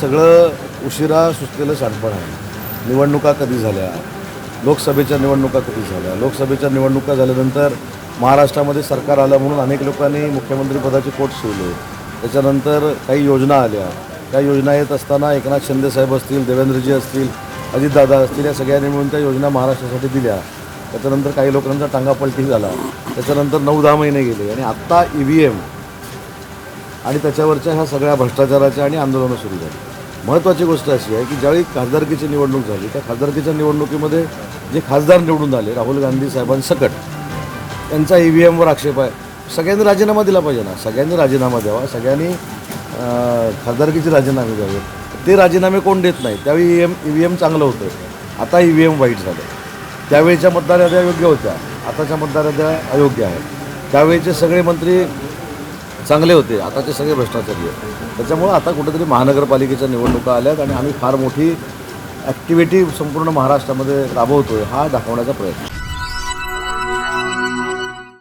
सगळं उशिरा सुचलेलं शानपण आहे. निवडणुका कधी झाल्या? लोकसभेच्या निवडणुका कधी झाल्या? लोकसभेच्या निवडणुका झाल्यानंतर महाराष्ट्रामध्ये सरकार आलं म्हणून अनेक लोकांनी मुख्यमंत्रीपदाचे कोट शिवले त्याच्यानंतर काही योजना आल्या. त्या योजना येत असताना एकनाथ शिंदेसाहेब असतील देवेंद्रजी असतील अजितदादा असतील या सगळ्यांनी मिळून त्या योजना महाराष्ट्रासाठी दिल्या. त्याच्यानंतर काही लोकांचा टांगापलटी झाला. त्याच्यानंतर नऊ दहा महिने गेले आणि आत्ता ई व्ही एम आणि त्याच्यावरच्या ह्या सगळ्या भ्रष्टाचाराच्या आणि आंदोलनं सुरू झाली. महत्त्वाची गोष्ट अशी आहे की ज्यावेळी खासदारकीची निवडणूक झाली त्या खासदारकीच्या निवडणुकीमध्ये जे खासदार निवडून आले राहुल गांधी साहेबांसकट त्यांचा ई व्ही एमवर आक्षेप आहे. सगळ्यांनी राजीनामा दिला पाहिजे ना. सगळ्यांनी राजीनामा द्यावा. सगळ्यांनी खासदारकीचे राजीनामे द्यावे. ते राजीनामे कोण देत नाही त्यावेळी E M E V M चांगलं होतं. आता ई व्ही एम वाईट झालं. त्यावेळीच्या मतदार याद्या योग्य होत्या. आताच्या मतदार याद्या अयोग्य आहेत. त्यावेळीचे सगळे मंत्री चांगले होते. आताचे सगळे भ्रष्टाचारी आहेत. त्याच्यामुळं आता कुठेतरी महानगरपालिकेच्या निवडणुका आल्यात आणि आम्ही फार मोठी ॲक्टिव्हिटी संपूर्ण महाराष्ट्रामध्ये राबवतो आहे हा दाखवण्याचा प्रयत्न.